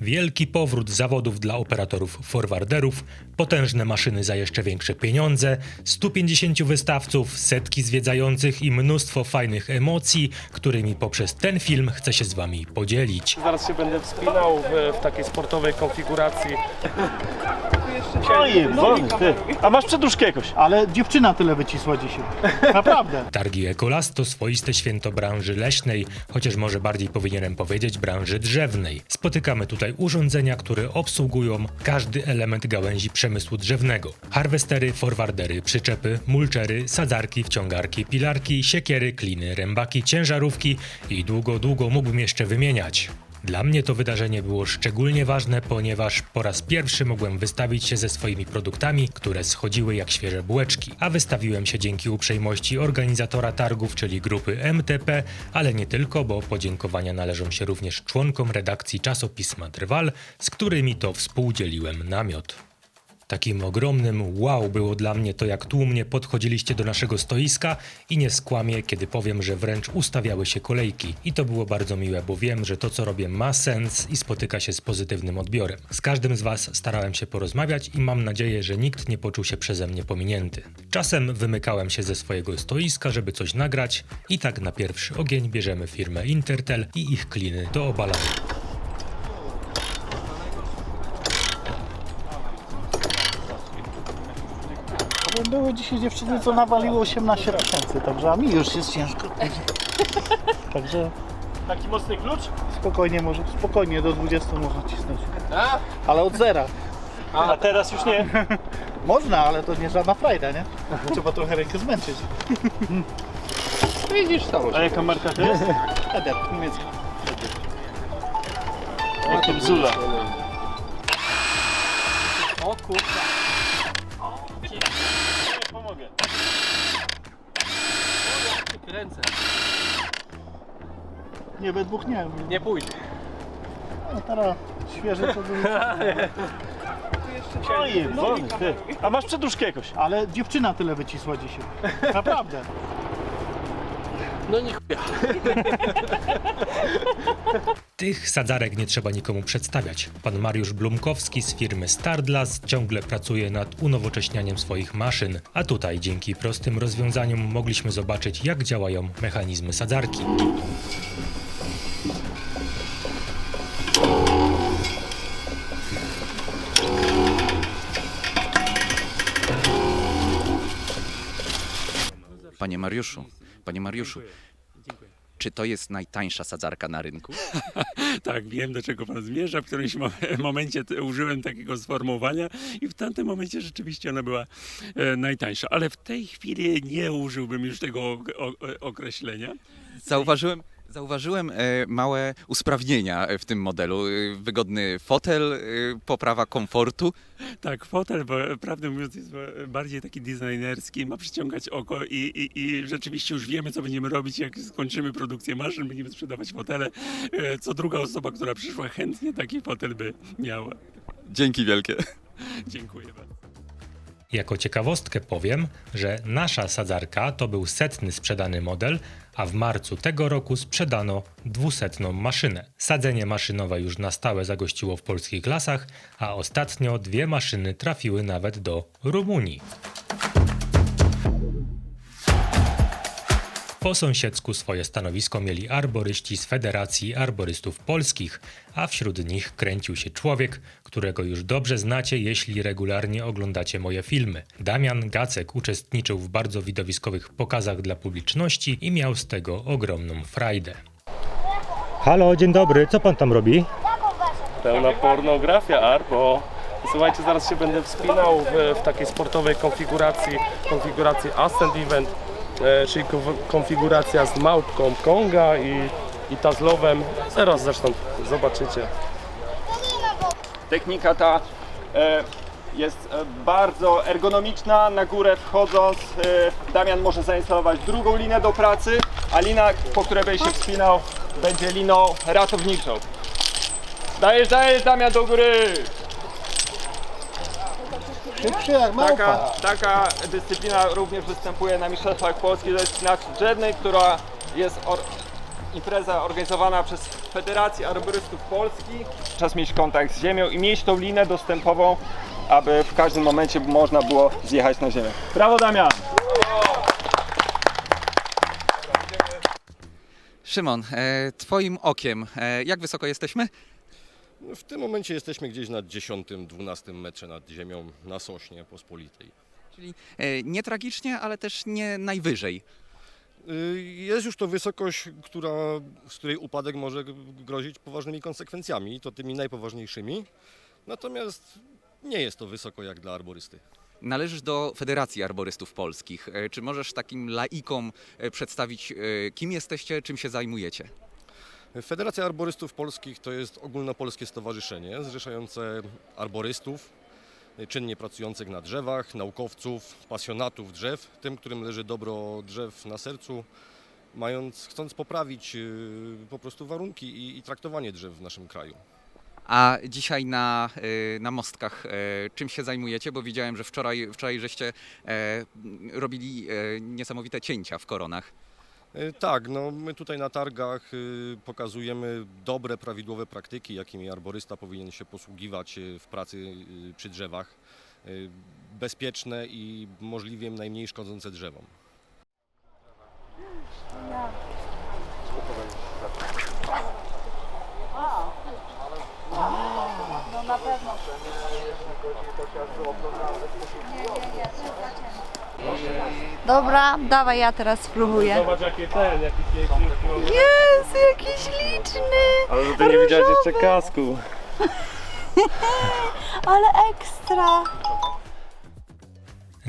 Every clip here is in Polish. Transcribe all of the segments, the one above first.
Wielki powrót zawodów dla operatorów forwarderów, potężne maszyny za jeszcze większe pieniądze, 150 wystawców, setki zwiedzających i mnóstwo fajnych emocji, którymi poprzez ten film chcę się z wami podzielić. Zaraz się będę wspinał w, w takiej sportowej konfiguracji. Oj, wolny, ty. A masz przeduszkę jakoś? Ale dziewczyna tyle wycisła dzisiaj. Naprawdę. Targi Ekolas to swoiste święto branży leśnej, chociaż może bardziej powinienem powiedzieć branży drzewnej. Spotykamy tutaj urządzenia, które obsługują każdy element gałęzi przemysłu drzewnego. Harwestery, forwardery, przyczepy, mulczery, sadzarki, wciągarki, pilarki, siekiery, kliny, rębaki, ciężarówki i długo, długo mógłbym jeszcze wymieniać. Dla mnie to wydarzenie było szczególnie ważne, ponieważ po raz pierwszy mogłem wystawić się ze swoimi produktami, które schodziły jak świeże bułeczki, a wystawiłem się dzięki uprzejmości organizatora targów, czyli grupy MTP, ale nie tylko, bo podziękowania należą się również członkom redakcji czasopisma Drwal, z którymi to współdzieliłem namiot. Takim ogromnym wow było dla mnie to, jak tłumnie podchodziliście do naszego stoiska i nie skłamię, kiedy powiem, że wręcz ustawiały się kolejki. I to było bardzo miłe, bo wiem, że to, co robię, ma sens i spotyka się z pozytywnym odbiorem. Z każdym z Was starałem się porozmawiać i mam nadzieję, że nikt nie poczuł się przeze mnie pominięty. Czasem wymykałem się ze swojego stoiska, żeby coś nagrać i tak na pierwszy ogień bierzemy firmę Intertel i ich kliny do obalania. Były dzisiaj dziewczyny, co nawaliło 18 tysięcy, także a mi już jest ciężko. Także Taki mocny klucz? spokojnie może, spokojnie do 20 można cisnąć. Ale od zera. A teraz już nie. Można, ale to nie żadna frajda, nie? Trzeba trochę rękę zmęczyć. A jaka marka to jest? Eder, niemiecki. Jakie bzula. O kurwa. Ręce. Nie, we dwóch nie. Nie pójdzie. No teraz świeże to było. Oj, wolny, ty. A masz przeduszkę jakoś? Ale dziewczyna tyle wycisła dzisiaj. Naprawdę. No nie chuja. Tych sadzarek nie trzeba nikomu przedstawiać. Pan Mariusz Blumkowski z firmy Stardlas ciągle pracuje nad unowocześnianiem swoich maszyn, a tutaj dzięki prostym rozwiązaniom mogliśmy zobaczyć jak działają mechanizmy sadzarki. Panie Mariuszu, panie Mariuszu, czy to jest najtańsza sadzarka na rynku? Tak, wiem do czego pan zmierza. W którymś mo- momencie użyłem takiego sformułowania i w tamtym momencie rzeczywiście ona była e, najtańsza. Ale w tej chwili nie użyłbym już tego o, określenia. Zauważyłem, zauważyłem e, małe usprawnienia e, w tym modelu. E, Wygodny fotel, poprawa komfortu. Tak, fotel, bo prawdę mówiąc jest bardziej taki designerski, ma przyciągać oko i, i, i rzeczywiście już wiemy, co będziemy robić, jak skończymy produkcję maszyn, będziemy sprzedawać fotele. Co druga osoba, która przyszła chętnie taki fotel by miała. Dzięki wielkie. Dziękuję bardzo. Jako ciekawostkę powiem, że nasza sadzarka to był setny sprzedany model, a w marcu tego roku sprzedano dwusetną maszynę. Sadzenie maszynowe już na stałe zagościło w polskich lasach, a ostatnio dwie maszyny trafiły nawet do Rumunii. Po sąsiedzku swoje stanowisko mieli arboryści z Federacji Arborystów Polskich, a wśród nich kręcił się człowiek, którego już dobrze znacie, jeśli regularnie oglądacie moje filmy. Damian Gacek uczestniczył w bardzo widowiskowych pokazach dla publiczności i miał z tego ogromną frajdę. Halo, dzień dobry, co pan tam robi? Pełna pornografia, Arbo. Słuchajcie, zaraz się będę wspinał w, w takiej sportowej konfiguracji, konfiguracji Ascent Event, czyli konf- konfiguracja z małpką Konga i, i Tazlowem. Zaraz zresztą zobaczycie. Technika ta e, jest e, bardzo ergonomiczna. Na górę wchodząc e, Damian może zainstalować drugą linę do pracy, a lina, po której będzie się wspinał, będzie liną ratowniczą. Dajesz, dajesz Damian do góry! Szybszy jak Taka, małpa. taka dyscyplina również występuje na Mistrzostwach Polski. To jest drzewny, która jest or, impreza organizowana przez Federacji Arborystów Polski. Czas mieć kontakt z ziemią i mieć tą linę dostępową, aby w każdym momencie można było zjechać na ziemię. Brawo Damian! Szymon, e, twoim okiem, e, jak wysoko jesteśmy? W tym momencie jesteśmy gdzieś na 10-12 metrze nad ziemią na Sośnie Pospolitej. Czyli e, nie tragicznie, ale też nie najwyżej. Y, Jest już to wysokość, która, z której upadek może grozić poważnymi konsekwencjami, i to tymi najpoważniejszymi. Natomiast nie jest to wysoko jak dla arborysty. Należysz do Federacji Arborystów Polskich. E, Czy możesz takim laikom e, przedstawić, e, kim jesteście, czym się zajmujecie? Federacja Arborystów Polskich to jest ogólnopolskie stowarzyszenie zrzeszające arborystów, y, czynnie pracujących na drzewach, naukowców, pasjonatów drzew, tym, którym leży dobro drzew na sercu, mając, chcąc poprawić y, po prostu warunki i, i traktowanie drzew w naszym kraju. A dzisiaj na, e, na mostkach e, czym się zajmujecie? Bo widziałem, że wczoraj, wczoraj żeście robili niesamowite cięcia w koronach. Y, Tak, no my tutaj na targach y, pokazujemy dobre, prawidłowe praktyki, jakimi arborysta powinien się posługiwać y, w pracy y, przy drzewach. Y, Bezpieczne i możliwie najmniej szkodzące drzewom. Dobra, dawaj, ja teraz spróbuję. Zobacz jaki ten, jaki piękny. Jest jakiś liczny, Ale że ty nie widziałeś jeszcze kasku. ale ekstra.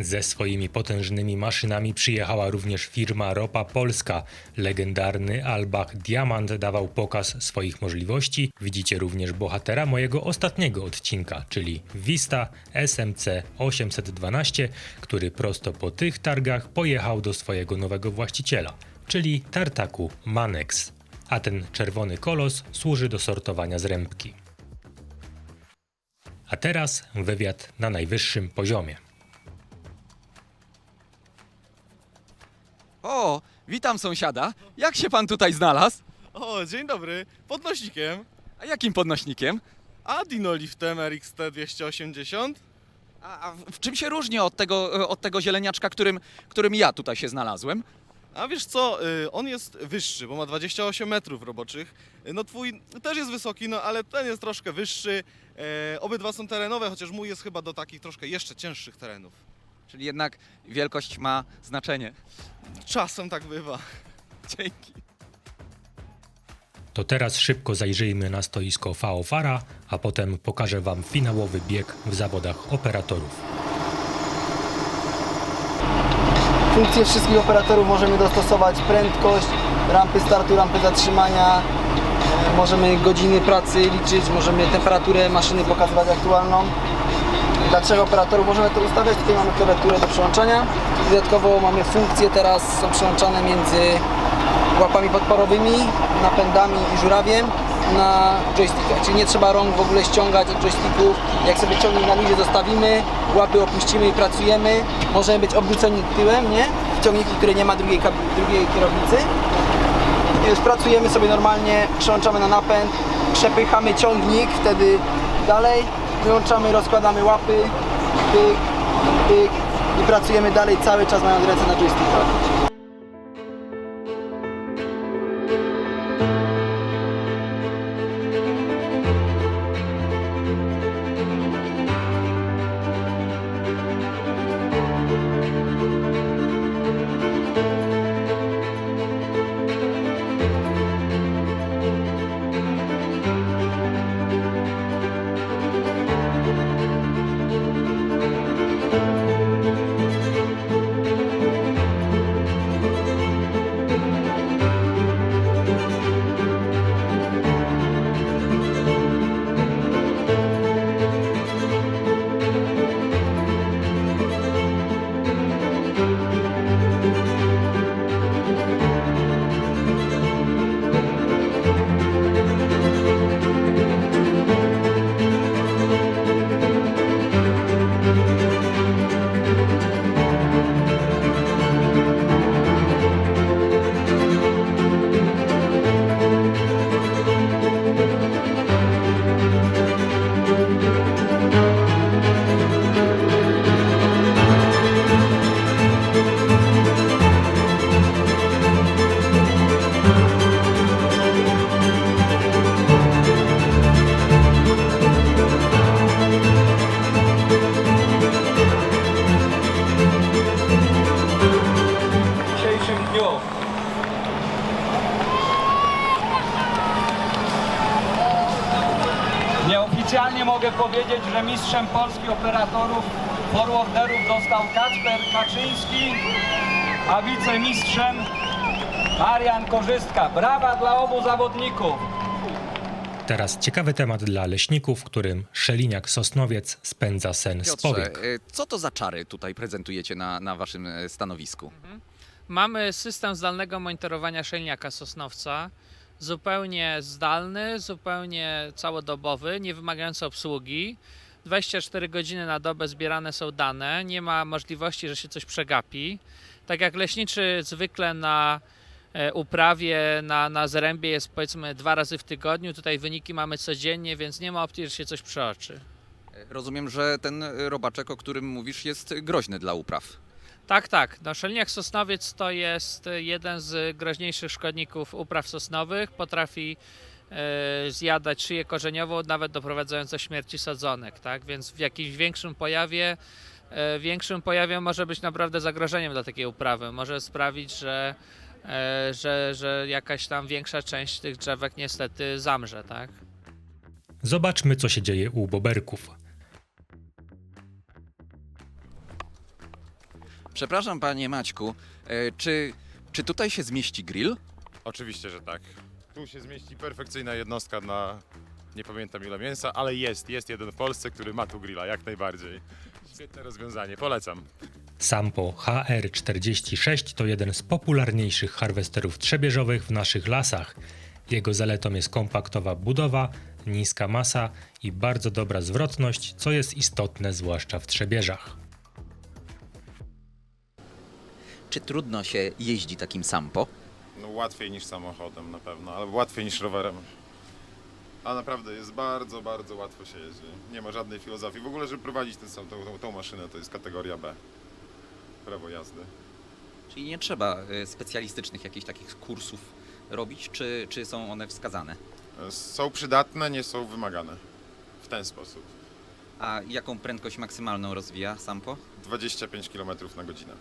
Ze swoimi potężnymi maszynami przyjechała również firma Ropa Polska. Legendarny Albach Diamant dawał pokaz swoich możliwości. Widzicie również bohatera mojego ostatniego odcinka, czyli Vista SMC 812, który prosto po tych targach pojechał do swojego nowego właściciela, czyli tartaku Manex. A ten czerwony kolos służy do sortowania zrębki. A teraz wywiad na najwyższym poziomie. O, witam sąsiada. Jak się pan tutaj znalazł? O, dzień dobry. Podnośnikiem. A jakim podnośnikiem? A Dinoliftem RXT 280. A, a w, w czym się różni od tego, e, od tego zieleniaczka, którym, którym ja tutaj się znalazłem? A wiesz co, y, on jest wyższy, bo ma 28 metrów roboczych. Y, No twój też jest wysoki, no ale ten jest troszkę wyższy. E, Obydwa są terenowe, chociaż mój jest chyba do takich troszkę jeszcze cięższych terenów. Czyli jednak wielkość ma znaczenie. Czasem tak bywa. Dzięki. To teraz szybko zajrzyjmy na stoisko Faofara, a potem pokażę Wam finałowy bieg w zawodach operatorów. Funkcje wszystkich operatorów możemy dostosować, prędkość, rampy startu, rampy zatrzymania, e, możemy godziny pracy liczyć, możemy temperaturę maszyny pokazywać aktualną. Dla trzech operatorów możemy to ustawiać, tutaj mamy klawiaturę do przełączania. Dodatkowo mamy funkcje teraz, są przełączane między łapami podporowymi, napędami i żurawiem na joystickach, czyli nie trzeba rąk w ogóle ściągać od joysticków. Jak sobie ciągnik na lizie zostawimy, łapy opuścimy i pracujemy, możemy być obróceni tyłem, nie? W ciągniku, który nie ma drugiej, drugiej kierownicy. Już pracujemy sobie normalnie, przełączamy na napęd, przepychamy ciągnik, wtedy dalej, wyłączamy, rozkładamy łapy, pyk, pyk i pracujemy dalej cały czas mając ręce na joystickach. W że mistrzem Polski operatorów forwarderów został Kacper Kaczyński, a wicemistrzem Marian Korzystka. Brawa dla obu zawodników. Teraz ciekawy temat dla leśników, którym Szeliniak Sosnowiec spędza sen z Piotrze, powiek. e, co to za czary tutaj prezentujecie na, na waszym e, stanowisku? Mamy system zdalnego monitorowania szelniaka Sosnowca. Zupełnie zdalny, zupełnie całodobowy, nie wymagający obsługi. 24 godziny na dobę zbierane są dane, nie ma możliwości, że się coś przegapi. Tak jak leśniczy zwykle na e, uprawie, na, na zrębie jest powiedzmy dwa razy w tygodniu, tutaj wyniki mamy codziennie, więc nie ma opcji, że się coś przeoczy. Rozumiem, że ten robaczek, o którym mówisz, jest groźny dla upraw. Tak, tak. No, szelniak sosnowiec to jest jeden z groźniejszych szkodników upraw sosnowych. Potrafi zjadać szyję korzeniową, nawet doprowadzając do śmierci sadzonek, tak? Więc w jakimś większym pojawie, e, większym pojawie może być naprawdę zagrożeniem dla takiej uprawy. Może sprawić, że, e, że, że jakaś tam większa część tych drzewek niestety zamrze, tak? Zobaczmy, co się dzieje u boberków. Przepraszam, panie Maćku, e, czy, czy tutaj się zmieści grill? Oczywiście, że tak. Tu się zmieści perfekcyjna jednostka na nie pamiętam ile mięsa, ale jest, jest jeden w Polsce, który ma tu grilla, jak najbardziej. Świetne rozwiązanie, polecam. Sampo HR46 to jeden z popularniejszych harwesterów trzebieżowych w naszych lasach. Jego zaletą jest kompaktowa budowa, niska masa i bardzo dobra zwrotność, co jest istotne zwłaszcza w trzebieżach. Czy trudno się jeździ takim sampo? No łatwiej niż samochodem na pewno, ale łatwiej niż rowerem. A naprawdę jest bardzo, bardzo łatwo się jeździ. Nie ma żadnej filozofii. W ogóle, żeby prowadzić ten, sam- tą, tą, tą maszynę, to jest kategoria B. Prawo jazdy. Czyli nie trzeba e, specjalistycznych jakichś takich kursów robić, czy, czy są one wskazane? E, Są przydatne, nie są wymagane. W ten sposób. A jaką prędkość maksymalną rozwija sampo? 25 km na godzinę.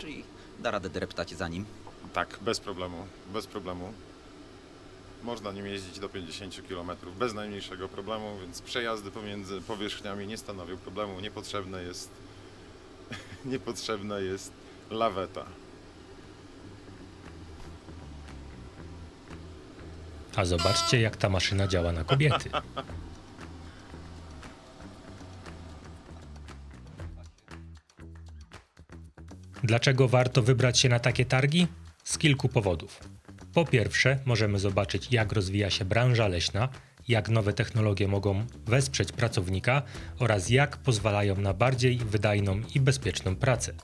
Czyli da radę dreptać za nim. Tak, bez problemu, bez problemu. Można nim jeździć do 50 km bez najmniejszego problemu, więc przejazdy pomiędzy powierzchniami nie stanowią problemu. Niepotrzebne jest, niepotrzebna jest laweta. A zobaczcie, jak ta maszyna działa na kobiety. Dlaczego warto wybrać się na takie targi? Z kilku powodów. Po pierwsze, możemy zobaczyć, jak rozwija się branża leśna, jak nowe technologie mogą wesprzeć pracownika oraz jak pozwalają na bardziej wydajną i bezpieczną pracę.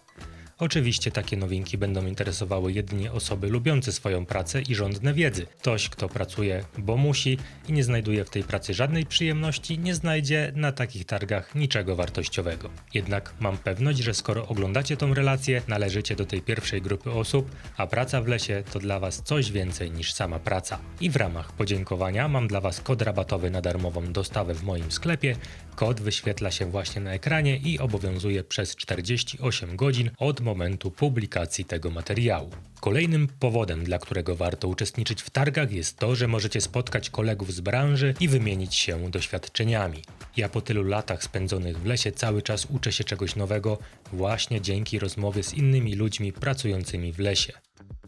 Oczywiście takie nowinki będą interesowały jedynie osoby lubiące swoją pracę i żądne wiedzy. Ktoś, kto pracuje, bo musi i nie znajduje w tej pracy żadnej przyjemności, nie znajdzie na takich targach niczego wartościowego. Jednak mam pewność, że skoro oglądacie tą relację, należycie do tej pierwszej grupy osób, a praca w lesie to dla Was coś więcej niż sama praca. I w ramach podziękowania mam dla Was kod rabatowy na darmową dostawę w moim sklepie. Kod wyświetla się właśnie na ekranie i obowiązuje przez 48 godzin od momentu publikacji tego materiału. Kolejnym powodem, dla którego warto uczestniczyć w targach jest to, że możecie spotkać kolegów z branży i wymienić się doświadczeniami. Ja po tylu latach spędzonych w lesie cały czas uczę się czegoś nowego właśnie dzięki rozmowie z innymi ludźmi pracującymi w lesie.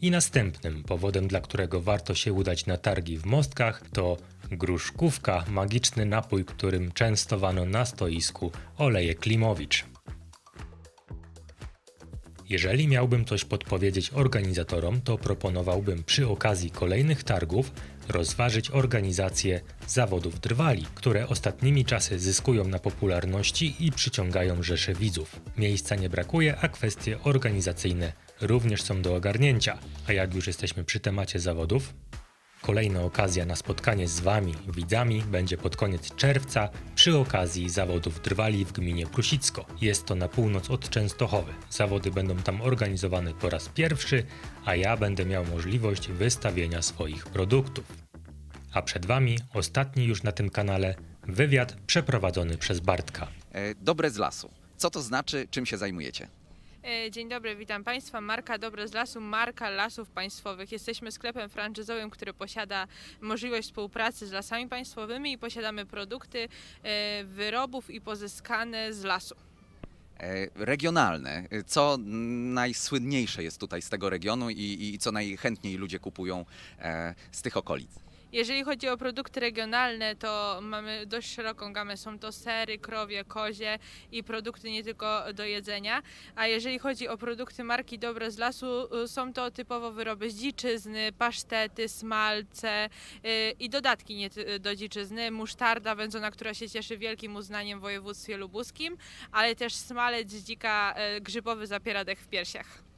I następnym powodem, dla którego warto się udać na targi w Mostkach, to gruszkówka, magiczny napój, którym częstowano na stoisku oleje Klimowicz. Jeżeli miałbym coś podpowiedzieć organizatorom, to proponowałbym przy okazji kolejnych targów rozważyć organizację zawodów drwali, które ostatnimi czasy zyskują na popularności i przyciągają rzesze widzów. Miejsca nie brakuje, a kwestie organizacyjne również są do ogarnięcia. A jak już jesteśmy przy temacie zawodów, Kolejna okazja na spotkanie z Wami, widzami, będzie pod koniec czerwca przy okazji zawodów drwali w gminie Prusicko. Jest to na północ od Częstochowy. Zawody będą tam organizowane po raz pierwszy, a ja będę miał możliwość wystawienia swoich produktów. A przed Wami ostatni już na tym kanale wywiad przeprowadzony przez Bartka. E, Dobre z lasu. Co to znaczy, czym się zajmujecie? E, Dzień dobry, witam Państwa. Marka Dobre z Lasu, marka Lasów Państwowych. Jesteśmy sklepem franczyzowym, który posiada możliwość współpracy z lasami państwowymi i posiadamy produkty e, wyrobów i pozyskane z lasu. E, Regionalne. Co najsłynniejsze jest tutaj z tego regionu i, i co najchętniej ludzie kupują z tych okolic? Jeżeli chodzi o produkty regionalne, to mamy dość szeroką gamę. Są to sery, krowie, kozie i produkty nie tylko do jedzenia. A jeżeli chodzi o produkty marki Dobre z Lasu, y, są to typowo wyroby z dziczyzny, pasztety, smalce y, i dodatki do dziczyzny. Musztarda wędzona, która się cieszy wielkim uznaniem w województwie lubuskim, ale też smalec dzika y, grzybowy zapiera dech w piersiach.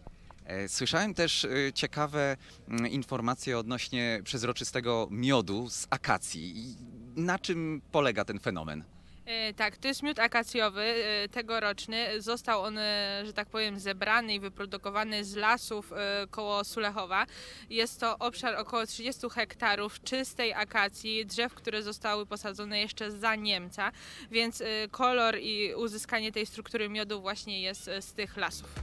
E, Słyszałem też e, ciekawe mm, informacje odnośnie przezroczystego miodu z akacji. Na czym polega ten fenomen? E, Tak, to jest miód akacjowy tegoroczny. Został on, że tak powiem, zebrany i wyprodukowany z lasów koło Sulechowa. Jest to obszar około 30 hektarów czystej akacji, drzew, które zostały posadzone jeszcze za Niemca, więc kolor i uzyskanie tej struktury miodu właśnie jest z tych lasów.